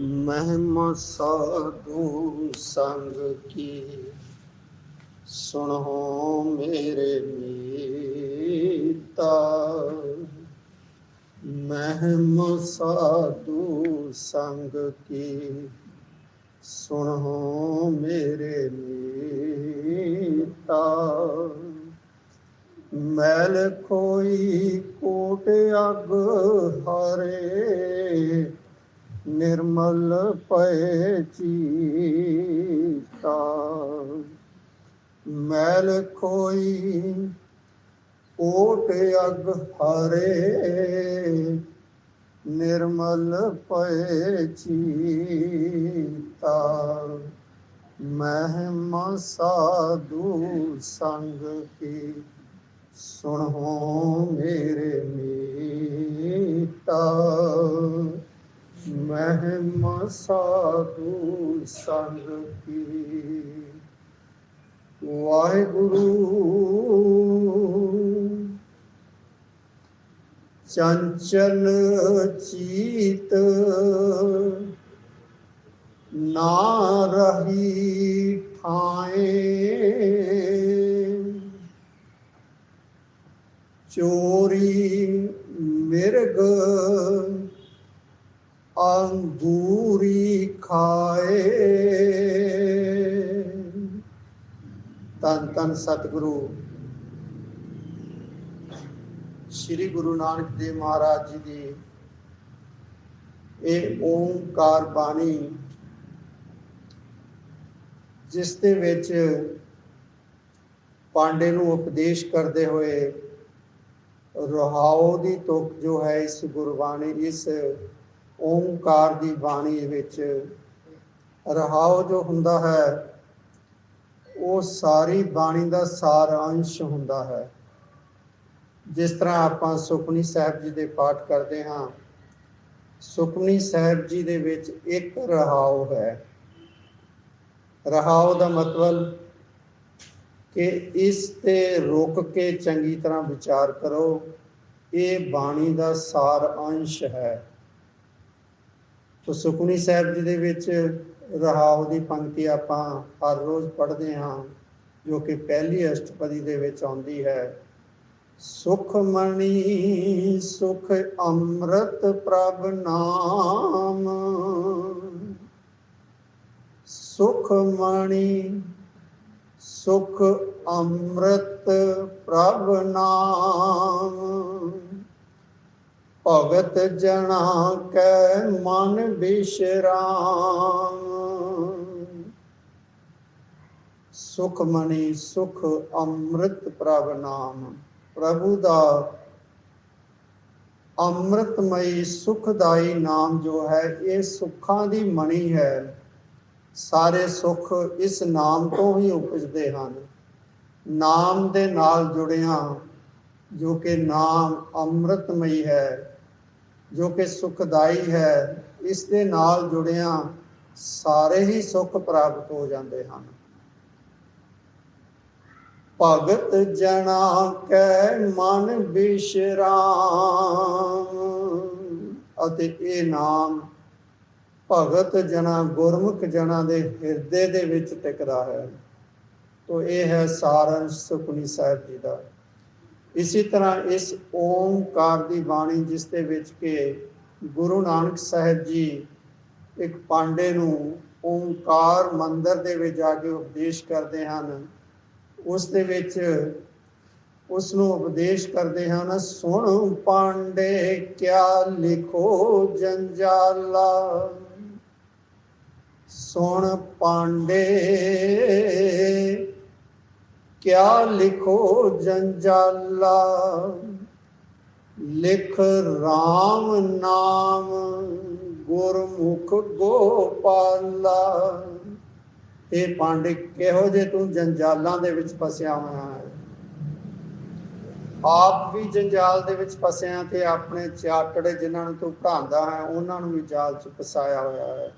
ਮਹਿਮ ਸਾਧੂ ਸੰਗ ਕੀ? ਸੁਣੋ ਮੇਰੇ ਮੀਤਾ। ਮਹਿਮ ਸਾਧੂ ਸੰਗ ਕੀ? ਸੁਣੋ ਮੇਰੇ ਮੀਤਾ। ਮੈਲ ਕੋਈ ਕੋਟ ਅਗ ਹਰੇ। ਨਿਰਮਲ ਪਏ ਚੀਤਾ। ਮੈਲ ਕੋਈ ਕੋਟ ਅਗ ਹਰੇ। ਨਿਰਮਲ ਪਏ ਚੀਤਾ। ਮਹਿਮਾ ਸਾਧੂ ਸੰਗ ਕੀ ਸੁਣੋ ਮੇਰੇ ਮੀਤਾ। ਮਹਿਮਾ ਸਾਧੂ ਸੰਗ ਕੀ। ਵਾਹਿਗੁਰੂ। ਚੰਚਲ ਚੀਤ ਨਾ ਰਹੀ ਠਾਏ। ਚੋਰੀ ਮਿਰਗ ਅੰਗੂਰੀ ਖਾਏ। ਤਨ ਤਨ ਸਤਿਗੁਰੂ। ਸ੍ਰੀ ਗੁਰੂ ਨਾਨਕ ਦੇਵ ਮਹਾਰਾਜ ਜੀ ਦੀ ਇਹ ਓੰਕਾਰ ਬਾਣੀ, ਜਿਸ ਦੇ ਵਿੱਚ ਪਾਂਡੇ ਨੂੰ ਉਪਦੇਸ਼ ਕਰਦੇ ਹੋਏ ਰਹਾਉ ਦੀ ਤੁਕ ਜੋ ਹੈ ਇਸ ਗੁਰਬਾਣੀ, ਇਸ ਓੰਕਾਰ ਦੀ ਬਾਣੀ ਵਿੱਚ ਰਹਾਉ ਜੋ ਹੁੰਦਾ ਹੈ, ਉਹ ਸਾਰੀ ਬਾਣੀ ਦਾ ਸਾਰ ਅੰਸ਼ ਹੁੰਦਾ ਹੈ। ਜਿਸ ਤਰ੍ਹਾਂ ਆਪਾਂ ਸੁਖਨੀ ਸਾਹਿਬ ਜੀ ਦੇ ਪਾਠ ਕਰਦੇ ਹਾਂ ਸੁਖਨੀ ਸਾਹਿਬ ਜੀ ਦੇ ਵਿੱਚ ਇੱਕ ਰਹਾਉ ਹੈ। ਰਹਾਉ ਦਾ ਮਤਲਬ ਕਿ ਇਸ ਤੇ ਰੁਕ ਕੇ ਚੰਗੀ ਤਰ੍ਹਾਂ ਵਿਚਾਰ ਕਰੋ, ਇਹ ਬਾਣੀ ਦਾ ਸਾਰ ਅੰਸ਼ ਹੈ। ਤੋ ਸੁਖਨੀ ਸਾਹਿਬ ਜੀ ਦੇ ਵਿੱਚ ਰਹਾਉ ਦੀ ਪੰਕਤੀ ਆਪਾਂ ਹਰ ਰੋਜ਼ ਪੜ੍ਹਦੇ ਹਾਂ, ਜੋ ਕਿ ਪਹਿਲੀ ਅਸ਼ਟਪਦੀ ਦੇ ਵਿੱਚ ਆਉਂਦੀ ਹੈ। ਸੁਖ ਮਣੀ ਸੁਖ ਅੰਮ੍ਰਿਤ ਪ੍ਰਭ ਨਾਮ। ਸੁਖ ਮਣੀ ਸੁਖ ਅੰਮ੍ਰਿਤ ਪ੍ਰਭ ਨਾਮ। ਭਗਤ ਜਣਾ ਕੈ ਮਨ ਬਿਸ਼ਰਾਮ। ਸੁਖ ਮਣੀ ਸੁਖ ਅੰਮ੍ਰਿਤ ਪ੍ਰਭ ਨਾਮ। ਪ੍ਰਭੂ ਦਾ ਅੰਮ੍ਰਿਤਮਈ ਸੁਖਦਾਈ ਨਾਮ ਜੋ ਹੈ, ਇਹ ਸੁੱਖਾਂ ਦੀ ਮਣੀ ਹੈ। ਸਾਰੇ ਸੁੱਖ ਇਸ ਨਾਮ ਤੋਂ ਹੀ ਉਪਜਦੇ ਹਨ। ਨਾਮ ਦੇ ਨਾਲ ਜੁੜਿਆ ਜੋ ਕਿ ਨਾਮ ਅੰਮ੍ਰਿਤਮਈ ਹੈ। ਜੋ ਕਿ ਸੁਖਦਾਈ ਹੈ, ਇਸ ਦੇ ਨਾਲ ਜੁੜਿਆ ਸਾਰੇ ਹੀ ਸੁੱਖ ਪ੍ਰਾਪਤ ਹੋ ਜਾਂਦੇ ਹਨ। ਭਗਤ ਜਨਾ ਕੈ ਮਨ ਬਿਸ਼ਰਾਮ, ਅਤੇ ਇਹ ਨਾਮ ਭਗਤ ਜਨਾ, ਗੁਰਮੁਖ ਜਨਾ ਦੇ ਹਿਰਦੇ ਦੇ ਵਿੱਚ ਟਿਕਦਾ ਹੈ। ਤੋ ਇਹ ਹੈ ਸਾਰੰਸ਼ ਸੁਖਨੀ ਸਾਹਿਬ ਜੀ ਦਾ। ਇਸੇ ਤਰ੍ਹਾਂ ਇਸ ਓਮਕਾਰ ਦੀ ਬਾਣੀ ਜਿਸ ਦੇ ਵਿੱਚ ਕਿ ਗੁਰੂ ਨਾਨਕ ਸਾਹਿਬ ਜੀ ਇੱਕ ਪਾਂਡੇ ਨੂੰ ਓਮਕਾਰ ਮੰਦਰ ਦੇ ਵਿੱਚ ਜਾ ਕੇ ਉਪਦੇਸ਼ ਕਰਦੇ ਹਨ, ਉਸ ਦੇ ਵਿੱਚ ਉਸ ਨੂੰ ਉਪਦੇਸ਼ ਕਰਦੇ ਹਨ, ਸੁਣ ਪਾਂਡੇ, ਕਿਆ ਲਿਖੋ ਜੰਜਾਲਾ? ਸੁਣ ਪਾਂਡੇ ਕਿਆ ਲਿਖੋ ਜੰਜਾਲਾ? ਲਿਖ RAM ਨਾਮ ਗੁਰਮੁਖ ਗੋਪਾਲਾ। ਇਹ ਪਾਂਡੇ, ਕਿਹੋ ਜੇ ਤੂੰ ਜੰਜਾਲਾਂ ਦੇ ਵਿੱਚ ਫਸਿਆ ਹੋਇਆ ਹੈ? ਆਪ ਵੀ ਜੰਜਾਲ ਦੇ ਵਿੱਚ ਫਸਿਆ ਤੇ ਆਪਣੇ ਚਾਟੜੇ ਜਿਨ੍ਹਾਂ ਨੂੰ ਤੂੰ ਪੜਾਉਂਦਾ ਹੈ, ਉਹਨਾਂ ਨੂੰ ਵੀ ਜਾਲ 'ਚ ਫਸਾਇਆ ਹੋਇਆ ਹੈ।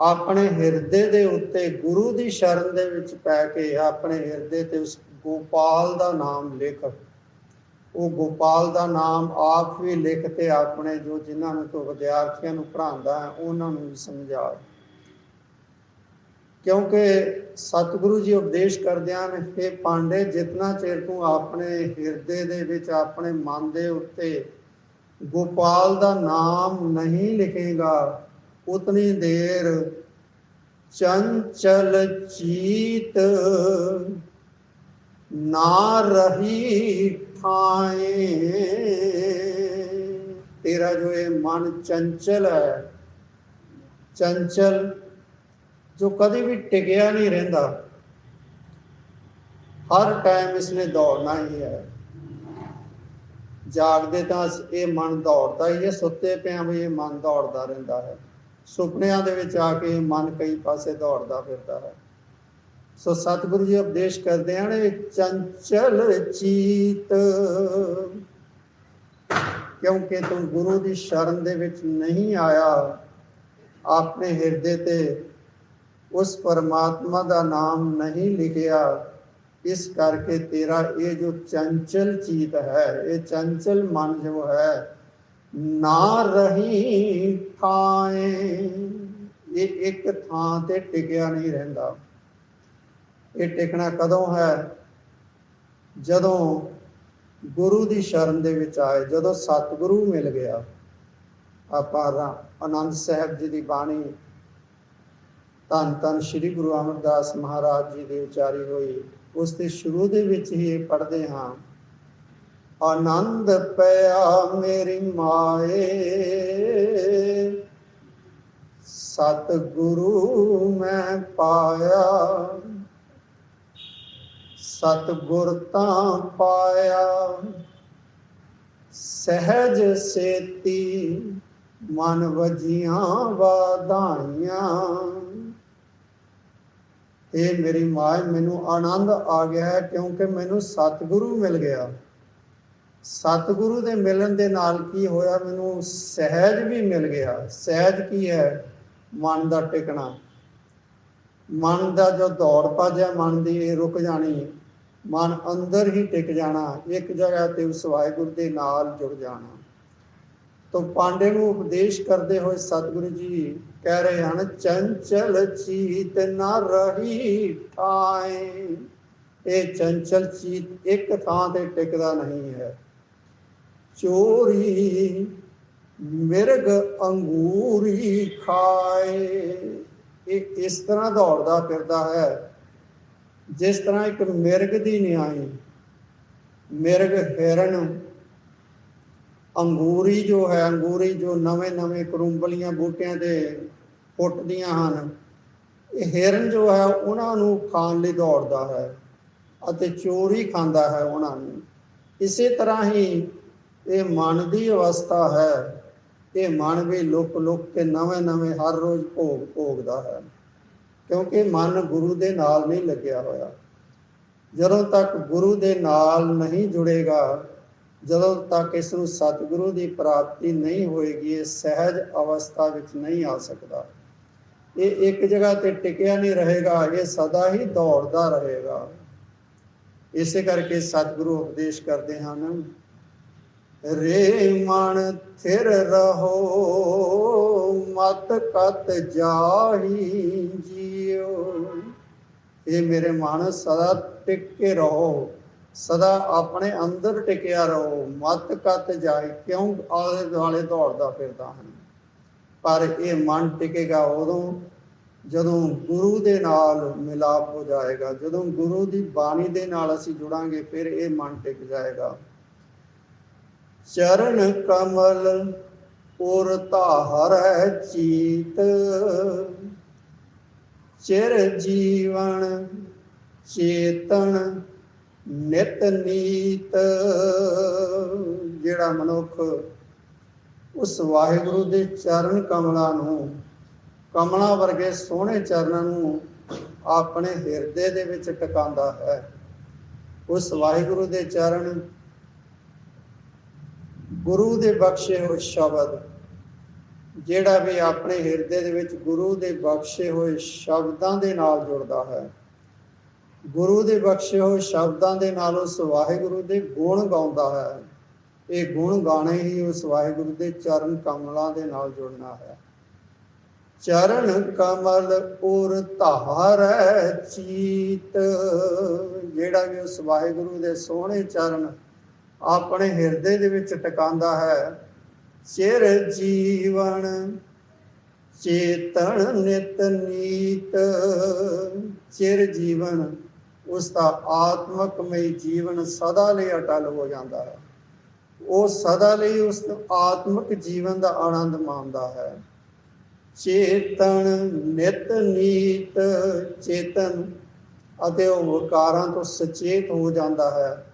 ਆਪਣੇ ਹਿਰਦੇ ਦੇ ਉੱਤੇ ਗੁਰੂ ਦੀ ਸ਼ਰਨ ਦੇ ਵਿੱਚ ਪੈ ਕੇ ਆਪਣੇ ਹਿਰਦੇ ਤੇ ਉਸ ਗੋਪਾਲ ਦਾ ਨਾਮ ਲਿਖ। ਉਹ ਗੋਪਾਲ ਦਾ ਨਾਮ ਆਪ ਵੀ ਲਿਖ ਤੇ ਆਪਣੇ ਜੋ ਜਿਨ੍ਹਾਂ ਨੂੰ ਤੋਂ ਵਿਦਿਆਰਥੀਆਂ ਨੂੰ ਪੜ੍ਹਾਉਂਦਾ ਹੈ, ਉਹਨਾਂ ਨੂੰ ਵੀ ਸਮਝਾ। ਕਿਉਂਕਿ ਸਤਿਗੁਰੂ ਜੀ ਉਪਦੇਸ਼ ਕਰਦੇ ਹਨ ਕਿ ਪਾਂਡੇ, ਜਿਤਨਾ ਚਿਰ ਤੂੰ ਆਪਣੇ ਹਿਰਦੇ ਦੇ ਵਿੱਚ, ਆਪਣੇ ਮਨ ਦੇ ਉੱਤੇ ਗੋਪਾਲ ਦਾ ਨਾਮ ਨਹੀਂ ਲਿਖੇਗਾ ਉਤਨੀ ਦੇਰ ਚੰਚਲ ਚੀਤ ਨਾ ਰਹੀ ਠਾਏ ਤੇਰਾ ਜੋ ਇਹ ਮਨ ਚੰਚਲ ਹੈ, ਚੰਚਲ ਜੋ ਕਦੇ ਵੀ ਟਿਕਿਆ ਨਹੀਂ ਰਹਿੰਦਾ, ਹਰ ਟਾਈਮ ਇਸਨੇ ਦੌੜਨਾ ਹੀ ਹੈ। ਜਾਗਦੇ ਤਾਂ ਇਹ ਮਨ ਦੌੜਦਾ ਹੀ ਹੈ, ਸੁੱਤੇ ਪਿਆ ਵੀ ਇਹ ਮਨ ਦੌੜਦਾ ਰਹਿੰਦਾ ਹੈ। ਸੁਪਨਿਆਂ ਦੇ ਵਿੱਚ ਆ ਕੇ ਮਨ ਕਈ ਪਾਸੇ ਦੌੜਦਾ ਫਿਰਦਾ ਹੈ। ਸੋ ਸਤਿਗੁਰੂ ਜੀ ਉਪਦੇਸ਼ ਕਰਦੇ ਹਨ, ਇਹ ਚੰਚਲ ਚੀਤ ਕਿਉਂਕਿ ਤੂੰ ਗੁਰੂ ਦੀ ਸ਼ਰਨ ਦੇ ਵਿੱਚ ਨਹੀਂ ਆਇਆ, ਆਪਣੇ ਹਿਰਦੇ ਤੇ ਉਸ ਪਰਮਾਤਮਾ ਦਾ ਨਾਮ ਨਹੀਂ ਲਿਖਿਆ, ਇਸ ਕਰਕੇ ਤੇਰਾ ਇਹ ਜੋ ਚੰਚਲ ਚੀਤ ਹੈ, ਇਹ ਚੰਚਲ ਮਨ ਜੋ ਹੈ ਨਾ ਰਹੀ ਥਾਏ। ਇਹ ਇੱਕ ਥਾਂ ਤੇ ਟਿਕਿਆ ਨਹੀਂ ਰਹਿੰਦਾ। ਇਹ ਟਿਕਣਾ ਕਦੋਂ ਹੈ? ਜਦੋਂ ਗੁਰੂ ਦੀ ਸ਼ਰਨ ਦੇ ਵਿੱਚ ਆਏ, ਜਦੋਂ ਸਤਿਗੁਰੂ ਮਿਲ ਗਿਆ। ਆਪਾਂ ਆਨੰਦ ਸਾਹਿਬ ਜੀ ਦੀ ਬਾਣੀ ਧੰਨ ਧੰਨ ਸ੍ਰੀ ਗੁਰੂ ਅਮਰਦਾਸ ਮਹਾਰਾਜ ਜੀ ਦੀ ਉਚਾਰੀ ਹੋਈ। ਉਸ ਦੇ ਸ਼ੁਰੂ ਦੇ ਵਿੱਚ ਹੀ ਇਹ ਪੜ੍ਹਦੇ ਹਾਂ। ਆਨੰਦ ਪਿਆ ਮੇਰੀ ਮਾਏ। ਸਤ ਗੁਰੂ ਮੈਂ ਪਾਇਆ ਸਤ ਗੁਰ ਤਾਂ ਪਾਇਆ। ਸਹਿਜ ਸੇਤੀ ਮਨ ਵਜੀਆਂ ਵਾਧਾਈਆਂ। ਇਹ ਮੇਰੀ ਮਾਂ ਮੈਨੂੰ ਆਨੰਦ ਆ ਗਿਆ ਹੈ ਕਿਉਂਕਿ ਮੈਨੂੰ ਸਤਿਗੁਰੂ ਮਿਲ ਗਿਆ। ਸਤਿਗੁਰੂ ਦੇ ਮਿਲਣ ਦੇ ਨਾਲ ਕੀ ਹੋਇਆ? ਮੈਨੂੰ ਸਹਿਜ ਵੀ ਮਿਲ ਗਿਆ। ਸਹਿਜ ਕੀ ਹੈ? ਮਨ ਦਾ ਟਿਕਣਾ। ਮਨ ਦਾ ਜੋ ਦੌੜ ਭੱਜ ਹੈ, ਮਨ ਦੀ ਇਹ ਰੁਕ ਜਾਣੀ। ਮਨ ਅੰਦਰ ਹੀ ਟਿਕ ਜਾਣਾ। ਇੱਕ ਜਗ੍ਹਾ ਤੇ ਉਸ ਵਾਹਿਗੁਰੂ ਦੇ ਨਾਲ ਜੁੜ ਜਾਣਾ। ਤੋਂ ਪਾਂਡੇ ਨੂੰ ਉਪਦੇਸ਼ ਕਰਦੇ ਹੋਏ ਸਤਿਗੁਰੂ ਜੀ ਕਹਿ ਰਹੇ ਹਨ, ਚੰਚਲ ਚੀਤ ਨਾ ਰਹੀ ਠਾਏ ਇਹ ਚੰਚਲ ਚੀਤ ਇੱਕ ਥਾਂ ਤੇ ਟਿਕਦਾ ਨਹੀਂ ਹੈ। ਚੋਰੀ, ਮਿਰਗ ਅੰਗੂਰੀ ਖਾਏ। ਇਹ ਇਸ ਤਰ੍ਹਾਂ ਦੌੜਦਾ ਫਿਰਦਾ ਹੈ, ਜਿਸ ਤਰ੍ਹਾਂ ਇੱਕ ਮਿਰਗ ਦੀ ਨਿਆਈ ਮਿਰਗ ਹਿਰਨ, ਅੰਗੂਰੀ ਜੋ ਹੈ, ਅੰਗੂਰੀ ਜੋ ਨਵੇਂ ਨਵੇਂ ਕਰੂੰਬਲੀਆਂ ਬੂਟਿਆਂ ਦੇ ਫੁੱਟਦੀਆਂ ਹਨ, ਇਹ ਹਿਰਨ ਜੋ ਹੈ, ਉਹਨਾਂ ਨੂੰ ਖਾਣ ਲਈ ਦੌੜਦਾ ਹੈ ਅਤੇ ਚੋਰੀ ਖਾਂਦਾ ਹੈ ਉਹਨਾਂ ਨੂੰ। ਇਸੇ ਤਰ੍ਹਾਂ ਹੀ ਇਹ ਮਨ ਦੀ ਅਵਸਥਾ ਹੈ। ਇਹ ਮਨ ਵੀ ਲੁਕ ਲੁਕ ਕੇ ਨਵੇਂ ਨਵੇਂ ਹਰ ਰੋਜ਼ ਭੋਗ ਭੋਗਦਾ ਹੈ। ਕਿਉਂਕਿ ਮਨ ਗੁਰੂ ਦੇ ਨਾਲ ਨਹੀਂ ਲੱਗਿਆ ਹੋਇਆ। ਜਦੋਂ ਤੱਕ ਗੁਰੂ ਦੇ ਨਾਲ ਨਹੀਂ ਜੁੜੇਗਾ, ਜਦੋਂ ਤੱਕ ਇਸ ਨੂੰ ਸਤਿਗੁਰੂ ਦੀ ਪ੍ਰਾਪਤੀ ਨਹੀਂ ਹੋਏਗੀ, ਇਹ ਸਹਿਜ ਅਵਸਥਾ ਵਿੱਚ ਨਹੀਂ ਆ ਸਕਦਾ। ਇਹ ਇੱਕ ਜਗ੍ਹਾ ਤੇ ਟਿਕਿਆ ਨਹੀਂ ਰਹੇਗਾ, ਇਹ ਸਦਾ ਹੀ ਦੌੜਦਾ ਰਹੇਗਾ। ਇਸੇ ਕਰਕੇ ਸਤਿਗੁਰੂ ਉਪਦੇਸ਼ ਕਰਦੇ ਹਨ ਰੇ ਮਨ ਥਿਰ ਰਹੋ, ਮਤ ਕਤ ਜਾਹੀ ਜੀਓ। ਇਹ ਮੇਰੇ ਮਨ ਸਦਾ ਟਿਕ ਕੇ ਰਹੋ, ਸਦਾ ਆਪਣੇ ਅੰਦਰ ਟਿਕਿਆ ਰਹੋ। ਮਤ ਕਤ ਜਾਏ ਕਿਉਂ ਆਲੇ ਦੁਆਲੇ ਦੌੜਦਾ ਫਿਰਦਾ ਹਾਂ। ਪਰ ਇਹ ਮਨ ਟਿਕੇਗਾ ਉਦੋਂ ਜਦੋਂ ਗੁਰੂ ਦੇ ਨਾਲ ਮਿਲਾਪ ਹੋ ਜਾਏਗਾ, ਜਦੋਂ ਗੁਰੂ ਦੀ ਬਾਣੀ ਦੇ ਨਾਲ ਅਸੀਂ ਜੁੜਾਂਗੇ, ਫਿਰ ਇਹ ਮਨ ਟਿਕ ਜਾਏਗਾ। ਚਰਨ ਕਮਲ ਉਰ ਧਾਰੈ ਚੀਤ। ਚਿਰ ਜੀਵਨ ਚੇਤਨ ਨਿਤ ਨੀਤ। ਜਿਹੜਾ ਮਨੁੱਖ ਉਸ ਵਾਹਿਗੁਰੂ ਦੇ ਚਰਨ ਕਮਲਾਂ ਨੂੰ, ਕਮਲਾਂ ਵਰਗੇ ਸੋਹਣੇ ਚਰਨਾਂ ਨੂੰ ਆਪਣੇ ਹਿਰਦੇ ਦੇ ਵਿੱਚ ਟਿਕਾਉਂਦਾ ਹੈ, ਉਸ ਵਾਹਿਗੁਰੂ ਦੇ ਚਰਨ ਗੁਰੂ ਦੇ ਬਖਸ਼ੇ ਹੋਏ ਸ਼ਬਦ, ਜਿਹੜਾ ਵੀ ਆਪਣੇ ਹਿਰਦੇ ਦੇ ਵਿੱਚ ਗੁਰੂ ਦੇ ਬਖਸ਼ੇ ਹੋਏ ਸ਼ਬਦਾਂ ਦੇ ਨਾਲ ਜੁੜਦਾ ਹੈ। ਗੁਰੂ ਦੇ ਬਖਸ਼ੇ ਹੋਏ ਸ਼ਬਦਾਂ ਦੇ ਨਾਲ ਉਸ ਵਾਹਿਗੁਰੂ ਦੇ ਗੁਣ ਗਾਉਂਦਾ ਹੈ। ਇਹ ਗੁਣ ਗਾਣੇ ਹੀ ਉਸ ਵਾਹਿਗੁਰੂ ਦੇ ਚਰਨ ਕਮਲਾਂ ਦੇ ਨਾਲ ਜੁੜਨਾ ਹੈ। ਚਰਨ ਕਮਲ ਉਰ ਧਾਰੈ ਚੀਤ, ਜਿਹੜਾ ਵੀ ਉਸ ਵਾਹਿਗੁਰੂ ਦੇ ਸੋਹਣੇ ਚਰਨ ਆਪਣੇ ਹਿਰਦੇ ਦੇ ਵਿੱਚ ਟਿਕਾਉਂਦਾ ਹੈ। ਚਿਰ ਜੀਵਨ ਚੇਤਨ ਨਿਤ ਨੀਤ। ਚਿਰ ਜੀਵਨ ਉਸ ਦਾ ਆਤਮਕਮਈ ਜੀਵਨ ਸਦਾ ਲਈ ਅਟਲ ਹੋ ਜਾਂਦਾ ਹੈ। ਉਹ ਸਦਾ ਲਈ ਉਸ ਆਤਮਿਕ ਜੀਵਨ ਦਾ ਆਨੰਦ ਮਾਣਦਾ ਹੈ। ਚੇਤਨ ਨਿਤ ਨੀਤ, ਚੇਤਨ ਅਤੇ ਉਹ ਵਿਕਾਰਾਂ ਤੋਂ ਸਚੇਤ ਹੋ ਜਾਂਦਾ ਹੈ।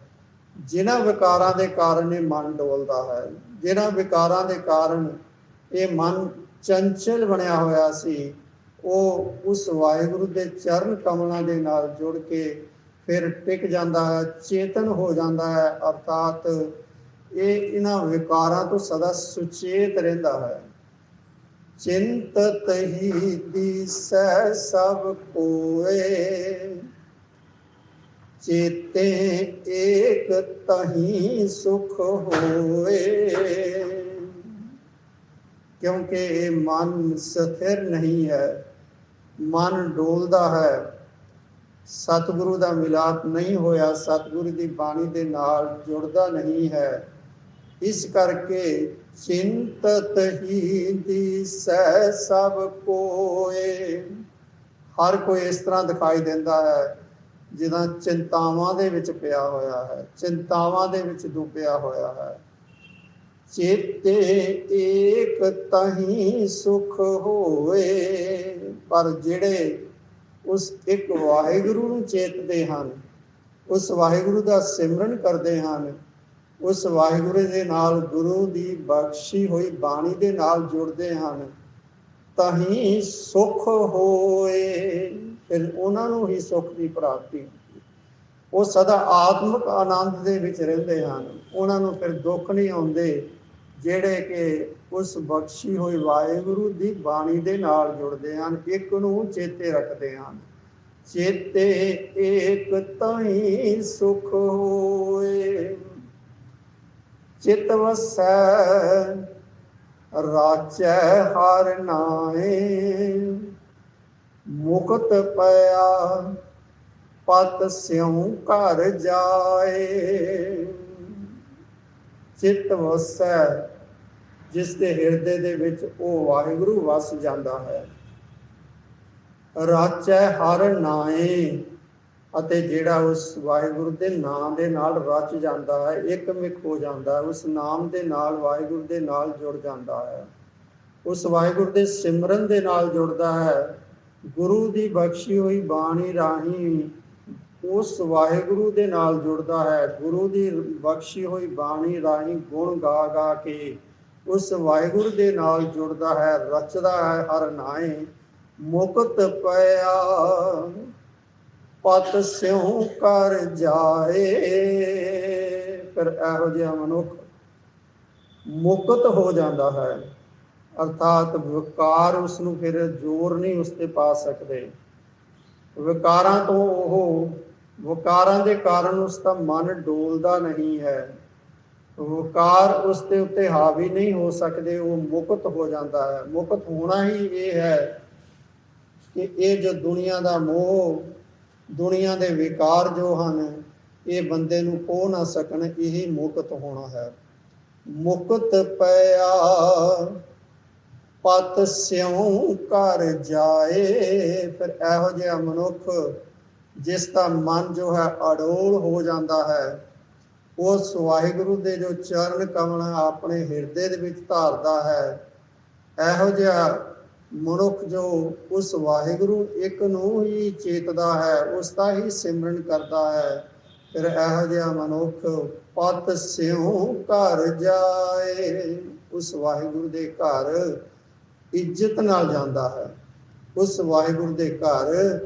ਜਿਨ੍ਹਾਂ ਵਿਕਾਰਾਂ ਦੇ ਕਾਰਨ ਇਹ ਮਨ ਡੋਲਦਾ ਹੈ, ਜਿਨ੍ਹਾਂ ਵਿਕਾਰਾਂ ਦੇ ਕਾਰਨ ਇਹ ਮਨ ਚੰਚਲ ਬਣਿਆ ਹੋਇਆ ਸੀ, ਉਹ ਉਸ ਵਾਹਿਗੁਰੂ ਦੇ ਚਰਨ ਕਮਲਾਂ ਦੇ ਨਾਲ ਜੁੜ ਕੇ ਫਿਰ ਟਿਕ ਜਾਂਦਾ ਹੈ, ਚੇਤਨ ਹੋ ਜਾਂਦਾ ਹੈ, ਅਰਥਾਤ ਇਹ ਇਹਨਾਂ ਵਿਕਾਰਾਂ ਤੋਂ ਸਦਾ ਸੁਚੇਤ ਰਹਿੰਦਾ ਹੈ। ਚਿੰਤਤ ਹੀ ਦਿਸੈ ਸਭ ਕੋਏ। ਚੇਤੇ ਏਕ ਤਹੀ ਸੁਖ ਹੋਏ। ਕਿਉਂਕਿ ਮਨ ਸਥਿਰ ਨਹੀਂ ਹੈ, ਮਨ ਡੋਲਦਾ ਹੈ। ਸਤਿਗੁਰੂ ਦਾ ਮਿਲਾਪ ਨਹੀਂ ਹੋਇਆ, ਸਤਿਗੁਰੂ ਦੀ ਬਾਣੀ ਦੇ ਨਾਲ ਜੁੜਦਾ ਨਹੀਂ ਹੈ। ਇਸ ਕਰਕੇ ਚਿੰਤਤ ਹੀ ਦਿਸੈ ਸਭ ਕੋਏ। ਹਰ ਕੋਈ ਇਸ ਤਰ੍ਹਾਂ ਦਿਖਾਈ ਦਿੰਦਾ ਹੈ ਜਿਦਾ ਚਿੰਤਾਵਾਂ ਦੇ ਵਿੱਚ ਪਿਆ ਹੋਇਆ ਹੈ, ਚਿੰਤਾਵਾਂ ਦੇ ਵਿੱਚ ਡੁੱਬਿਆ ਹੋਇਆ ਹੈ। ਚੇਤੇ ਏਕ ਤਹੀ ਸੁਖ ਹੋਏ ਪਰ ਜਿਹੜੇ ਉਸ ਇੱਕ ਵਾਹਿਗੁਰੂ ਨੂੰ ਚੇਤਦੇ ਹਨ, ਉਸ ਵਾਹਿਗੁਰੂ ਦਾ ਸਿਮਰਨ ਕਰਦੇ ਹਨ, ਉਸ ਵਾਹਿਗੁਰੂ ਦੇ ਨਾਲ ਗੁਰੂ ਦੀ ਬਖਸ਼ੀ ਹੋਈ ਬਾਣੀ ਦੇ ਨਾਲ ਜੁੜਦੇ ਹਨ, ਤਹੀਂ ਸੁਖ ਹੋਏ। ਫਿਰ ਉਹਨਾਂ ਨੂੰ ਹੀ ਸੁੱਖ ਦੀ ਪ੍ਰਾਪਤੀ ਉਹ ਸਦਾ ਆਤਮਿਕ ਆਨੰਦ ਦੇ ਵਿੱਚ ਰਹਿੰਦੇ ਹਨ। ਉਹਨਾਂ ਨੂੰ ਫਿਰ ਦੁੱਖ ਨਹੀਂ ਆਉਂਦੇ, ਜਿਹੜੇ ਕਿ ਉਸ ਬਖਸ਼ੀ ਹੋਈ ਵਾਹਿਗੁਰੂ ਦੀ ਬਾਣੀ ਦੇ ਨਾਲ ਜੁੜਦੇ ਹਨ। ਇੱਕ ਨੂੰ ਚੇਤੇ ਰੱਖਦੇ ਹਨ। ਚੇਤੇ ਏਕ ਤਾਈ ਸੁਖ ਹੋਏ। ਚਿਤ ਵਸੈ, ਰਾਚੈ ਹਰ ਨਾਏ। ਮੁਕਤ ਪਿਆ, ਪਤ ਸਿਉ ਘਰ ਜਾਏ। ਚਿਤ ਵਸੈ ਜਿਸ ਦੇ ਹਿਰਦੇ ਦੇ ਵਿੱਚ ਉਹ ਵਾਹਿਗੁਰੂ ਵਸ ਜਾਂਦਾ ਹੈ। ਰਾਚੈ ਹਰ ਨਾਏ ਅਤੇ ਜਿਹੜਾ ਉਸ ਵਾਹਿਗੁਰੂ ਦੇ ਨਾਮ ਦੇ ਨਾਲ ਰਚ ਜਾਂਦਾ ਹੈ, ਇੱਕ ਮਿਕ ਹੋ ਜਾਂਦਾ ਹੈ, ਉਸ ਨਾਮ ਦੇ ਨਾਲ ਵਾਹਿਗੁਰੂ ਦੇ ਨਾਲ ਜੁੜ ਜਾਂਦਾ ਹੈ। ਉਸ ਵਾਹਿਗੁਰੂ ਦੇ ਸਿਮਰਨ ਦੇ ਨਾਲ ਜੁੜਦਾ ਹੈ ਗੁਰੂ ਦੀ ਬਖਸ਼ੀ ਹੋਈ ਬਾਣੀ ਰਾਹੀਂ ਉਸ ਵਾਹਿਗੁਰੂ ਦੇ ਨਾਲ ਜੁੜਦਾ ਹੈ। ਗੁਰੂ ਦੀ ਬਖਸ਼ੀ ਹੋਈ ਬਾਣੀ ਰਾਹੀਂ ਗੁਣ ਗਾ ਗਾ ਕੇ ਉਸ ਵਾਹਿਗੁਰੂ ਦੇ ਨਾਲ ਜੁੜਦਾ ਹੈ, ਰਚਦਾ ਹੈ, ਹਰ ਨਾਏ ਮੁਕਤ ਪਿਆ। ਪਤ ਸਿਉ ਕਰ ਜਾਏ। ਫਿਰ ਇਹੋ ਜਿਹਾ ਮਨੁੱਖ ਮੁਕਤ ਹੋ ਜਾਂਦਾ ਹੈ। ਅਰਥਾਤ ਵਿਕਾਰ ਉਸ ਨੂੰ ਫਿਰ ਜ਼ੋਰ ਨਹੀਂ ਉਸ ਤੇ ਪਾ ਸਕਦੇ। ਵਿਕਾਰਾਂ ਤੋਂ ਉਹ ਵਿਕਾਰਾਂ ਦੇ ਕਾਰਨ ਉਸ ਦਾ ਮਨ ਡੋਲਦਾ ਨਹੀਂ ਹੈ। ਵਿਕਾਰ ਉਸ ਦੇ ਉੱਤੇ ਹਾਵੀ ਨਹੀਂ ਹੋ ਸਕਦੇ, ਉਹ ਮੁਕਤ ਹੋ ਜਾਂਦਾ ਹੈ। ਮੁਕਤ ਹੋਣਾ ਹੀ ਇਹ ਹੈ ਕਿ ਇਹ ਜੋ ਦੁਨੀਆ ਦਾ ਮੋਹ, ਦੁਨੀਆ ਦੇ ਵਿਕਾਰ ਜੋ ਹਨ, ਇਹ ਬੰਦੇ ਨੂੰ ਕੋ ਨਾ ਸਕਣ, ਇਹ ਮੁਕਤ ਹੋਣਾ ਹੈ। ਮੁਕਤ ਪਿਆ ਪਤ ਸਿਉ ਕਰ ਜਾਏ। ਫਿਰ ਇਹੋ ਜਿਹਾ ਮਨੁੱਖ ਜਿਸ ਦਾ ਮਨ ਜੋ ਹੈ ਅਡੋਲ ਹੋ ਜਾਂਦਾ ਹੈ, ਉਸ ਵਾਹਿਗੁਰੂ ਦੇ ਜੋ ਚਰਨ ਕਮਲ ਆਪਣੇ ਹਿਰਦੇ ਦੇ ਵਿੱਚ ਧਾਰਦਾ ਹੈ, ਇਹੋ ਜਿਹਾ ਮਨੁੱਖ ਜੋ ਉਸ ਵਾਹਿਗੁਰੂ ਇੱਕ ਨੂੰ ਹੀ ਚੇਤਦਾ ਹੈ, ਉਸ ਦਾ ਹੀ ਸਿਮਰਨ ਕਰਦਾ ਹੈ। ਫਿਰ ਇਹੋ ਜਿਹਾ ਮਨੁੱਖ ਪਤ ਸਿਉ ਘਰ ਜਾਏ। ਉਸ ਵਾਹਿਗੁਰੂ ਦੇ ਘਰ ਇੱਜ਼ਤ ਨਾਲ ਜਾਂਦਾ ਹੈ। ਉਸ ਵਾਹਿਗੁਰੂ ਦੇ ਘਰ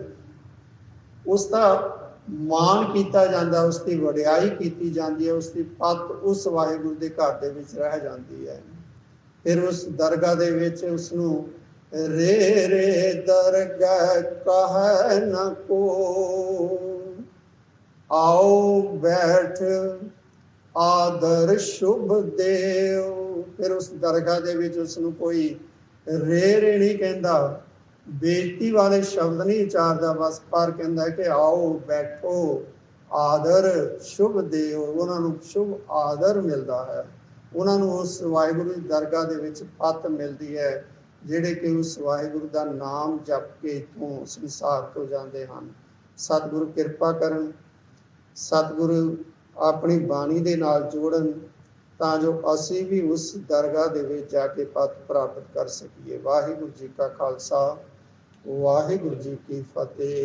ਉਸ ਦਾ ਮਾਣ ਕੀਤਾ ਜਾਂਦਾ, ਉਸ ਦੀ ਵਡਿਆਈ ਕੀਤੀ ਜਾਂਦੀ ਹੈ, ਉਸ ਦੀ ਪਤ ਉਸ ਵਾਹਿਗੁਰੂ ਦੇ ਘਰ ਦੇ ਵਿੱਚ ਰਹਿ ਜਾਂਦੀ ਹੈ। ਫਿਰ ਉਸ ਦਰਗਾਹ ਦੇ ਵਿੱਚ ਉਸ ਨੂੰ ਰੇ ਰੇ ਦਰਗਾਹ ਕਹ ਨ ਕੋ। ਆਓ ਬੈਠ, ਆਦਰ ਸ਼ੁਭ ਦੇਵ ਫਿਰ ਉਸ ਦਰਗਾਹ ਦੇ ਵਿੱਚ ਉਸ ਨੂੰ ਕੋਈ ਰੇ ਰੇ ਨਹੀਂ ਕਹਿੰਦਾ। ਬੇਇੱਜ਼ਤੀ ਵਾਲੇ ਸ਼ਬਦ ਨਹੀਂ ਉਚਾਰਦਾ, ਬਸ ਪਰ ਕਹਿੰਦਾ ਕਿ ਆਓ, ਬੈਠੋ, ਆਦਰ, ਸ਼ੁਭ ਦੇਵ। ਉਹਨਾਂ ਨੂੰ ਸ਼ੁਭ ਆਦਰ ਮਿਲਦਾ ਹੈ। ਉਹਨਾਂ ਨੂੰ ਉਸ ਵਾਹਿਗੁਰੂ ਦੀ ਦਰਗਾਹ ਦੇ ਵਿੱਚ ਪਤ ਮਿਲਦੀ ਹੈ, ਜਿਹੜੇ ਕਿ ਉਸ ਵਾਹਿਗੁਰੂ ਦਾ ਨਾਮ ਜਪ ਕੇ ਇਥੋਂ ਸੰਸਾਰ ਤੋਂ ਜਾਂਦੇ ਹਨ। ਸਤਿਗੁਰੂ ਕਿਰਪਾ ਕਰਨ, ਸਤਿਗੁਰੂ ਆਪਣੀ ਬਾਣੀ ਦੇ ਨਾਲ ਜੋੜਨ ਤਾਂ ਜੋ ਅਸੀਂ ਵੀ ਉਸ ਦਰਗਾਹ ਦੇ ਵਿੱਚ ਜਾ ਕੇ ਪੱਤ ਪ੍ਰਾਪਤ ਕਰ ਸਕੀਏ। ਵਾਹਿਗੁਰੂ ਜੀ ਕਾ ਖਾਲਸਾ, ਵਾਹਿਗੁਰੂ ਜੀ ਕੀ ਫਤਿਹ।